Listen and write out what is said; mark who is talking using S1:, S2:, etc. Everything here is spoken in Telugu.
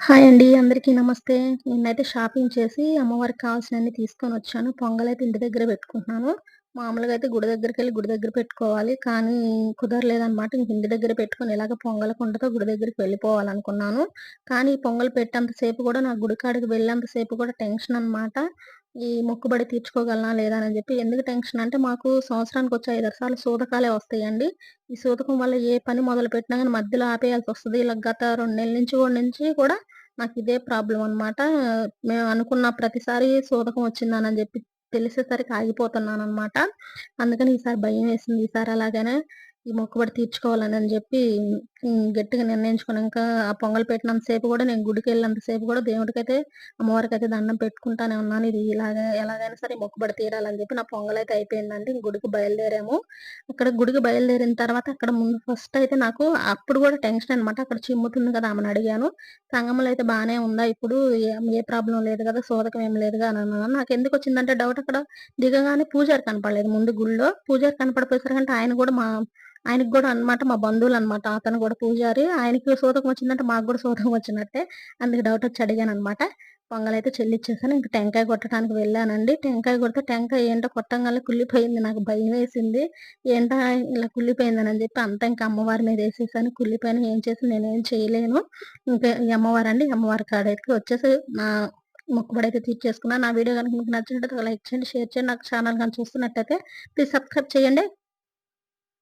S1: హాయ్ అండి. అందరికీ నమస్తే. నిన్నైతే షాపింగ్ చేసి అమ్మవారికి కావాల్సిన తీసుకొని వచ్చాను పొంగల్ అయితే ఇంటి దగ్గర పెట్టుకుంటున్నాను. మామూలుగా అయితే గుడి దగ్గరికి వెళ్ళి గుడి దగ్గర పెట్టుకోవాలి. కానీ కుదరలేదనమాట. ఇంక ఇంటి దగ్గర పెట్టుకొని ఇలాగ పొంగల కుండతో గుడి దగ్గరికి వెళ్ళిపోవాలనుకున్నాను. కానీ పొంగల్ పెట్టేంత సేపు కూడా నాకు గుడి కాడికి వెళ్ళేంత సేపు కూడా టెన్షన్ అనమాట. ఈ మొక్కుబడి తీర్చుకోగలనా లేదా అని చెప్పి. ఎందుకు టెన్షన్ అంటే మాకు సంవత్సరానికొచ్చి 5, 6 సార్లు సూతకాలే వస్తాయండి. ఈ సూతకం వల్ల ఏ పని మొదలు పెట్టినా కానీ మధ్యలో ఆపేయాల్సి వస్తుంది ఇలా గత రెండు నెలల నుంచి కూడా నుంచి కూడా నాకు ఇదే ప్రాబ్లం అనమాట. మేము అనుకున్న ప్రతిసారి సూతకం వచ్చిందని చెప్పి తెలిసేసరికి ఆగిపోతున్నాను అనమాట అందుకని ఈసారి భయం వేసింది ఈసారి అలాగనే ఈ మొక్కుబడి తీర్చుకోవాలని అని చెప్పి గట్టిగా నిర్ణయించుకున్నాక ఆ పొంగల్ పెట్టినంత సేపు కూడా నేను గుడికి సేపు కూడా దేవుడికైతే, అమ్మవారికి అయితే దండం పెట్టుకుంటానే ఉన్నాను. ఇది ఇలాగా ఎలాగైనా సరే మొక్కుబడి తీరాలని చెప్పి నా పొంగల్ అయితే అయిపోయిందండి. గుడికి బయలుదేరాము. అక్కడ గుడికి బయలుదేరిన తర్వాత అక్కడ ముందు ఫస్ట్ అయితే నాకు అప్పుడు కూడా టెన్షన్ అనమాట. అక్కడ చిమ్ముతుంది కదా! ఆమెను అడిగాను. సంగములో అయితే బానే ఉందా ఇప్పుడు? ఏ ప్రాబ్లం లేదు కదా శోధకం ఏం లేదు అని అన్నాను. నాకెందుకొచ్చిందంటే డౌట్ అక్కడ దిగగానే పూజారి కనపడలేదు ముందు గుడిలో. పూజారి కనపడిపోయేసరికంటే ఆయన కూడా మా ఆయనకి కూడా అనమాట మా బంధువులు అనమాట అతను కూడా పూజారి. ఆయనకి సూతకం వచ్చిందంటే మాకు కూడా సూతకం వచ్చినట్టే. అందుకు అనమాట పొంగల్ పొంగలైతే చెల్లిచ్చేసాను. ఇంక టెంకాయ కొట్టడానికి వెళ్ళానండి. టెంకాయ కొడితే టెంకాయ ఏంటో కొట్టంగానే కుళ్ళిపోయింది. నాకు భయమేసింది. ఏంటో ఇలా కుళ్ళిపోయిందనని చెప్పి అంతా ఇంకా అమ్మవారి మీద వేసేసాను కుళ్ళిపోయిన ఏం చేసి నేనేం చేయలేను. ఇంకా ఈ అమ్మవారండి. అమ్మవారి కాడైతే వచ్చేసి నా మొక్కుబడైతే తీర్చేసుకున్నాను నా వీడియో కనుక మీకు నచ్చినట్టు లైక్ చేయండి, షేర్ చేయండి. నాకు ఛానల్ కానీ చూస్తున్నట్టయితే ప్లీజ్ సబ్స్క్రైబ్ చేయండి.